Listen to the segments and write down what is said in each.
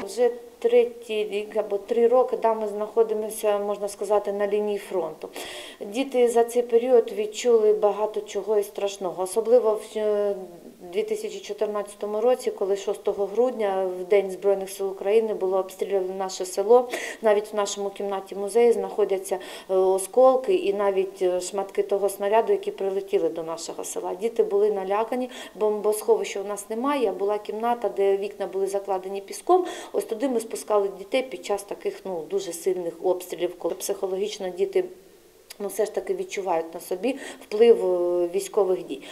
不是 третій рік або три роки да, ми знаходимося, можна сказати, на лінії фронту. Діти за цей період відчули багато чого і страшного, особливо в е, 2014 році, коли 6 грудня, в День Збройних сил України, було обстріляно наше село. Навіть в нашому кімнаті музею знаходяться е, осколки і навіть е, шматки того снаряду, які прилетіли до нашого села. Діти були налякані, бомбосховища у нас немає. Була кімната, де вікна були закладені піском. Ось туди ми спускали дітей під час таких ну дуже сильних обстрілів, коли психологічно діти ну, все ж таки відчувають на собі вплив е, військових дій.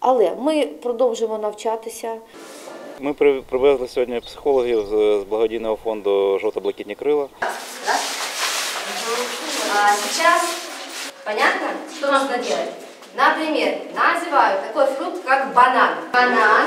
Але ми продовжуємо навчатися. Ми привезли сьогодні психологів з благодійного фонду Жовто-блакитні крила. А сейчас понятно, что нужно делать? Например, называют такой фрукт, как банан. Банан.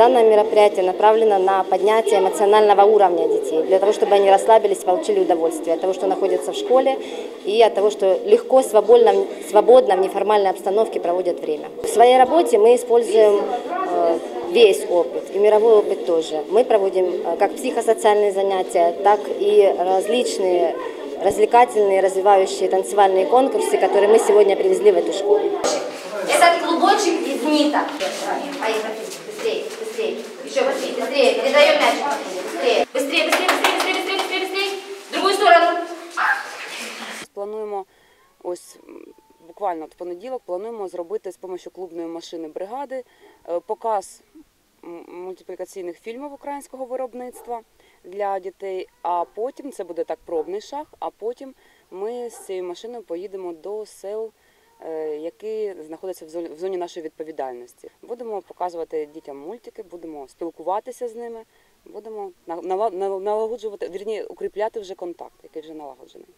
Данное мероприятие направлено на поднятие эмоционального уровня детей, для того, чтобы они расслабились, получили удовольствие от того, что находятся в школе, и от того, что легко, свободно, свободно в неформальной обстановке проводят время. В своей работе мы используем э, весь опыт, и мировой опыт тоже. Мы проводим э, как психосоциальные занятия, так и различные развлекательные, развивающие танцевальные конкурсы, которые мы сегодня привезли в эту школу. Этот клубочек из ниток. Поехали. Быстрее, быстрее. Еще быстрее, быстрее. Передаем мяч. Быстрее. Быстрее, быстрее, быстрее, быстрее, быстрее, быстрее, быстрее. В другую сторону. Плануємо ось м, буквально от в понеділок плануємо зробити з допомогою клубної машини бригади е, показ м, мультиплікаційних фільмів українського виробництва для дітей. А потім це буде так пробний шаг. А потім ми з цією машиною поїдемо до сел. е, Які знаходяться в зоні, нашої відповідальності, будемо показувати дітям мультики, будемо спілкуватися з ними, будемо на- нала- на- налагоджувати, вірні, укріпляти вже контакт, який вже налагоджений.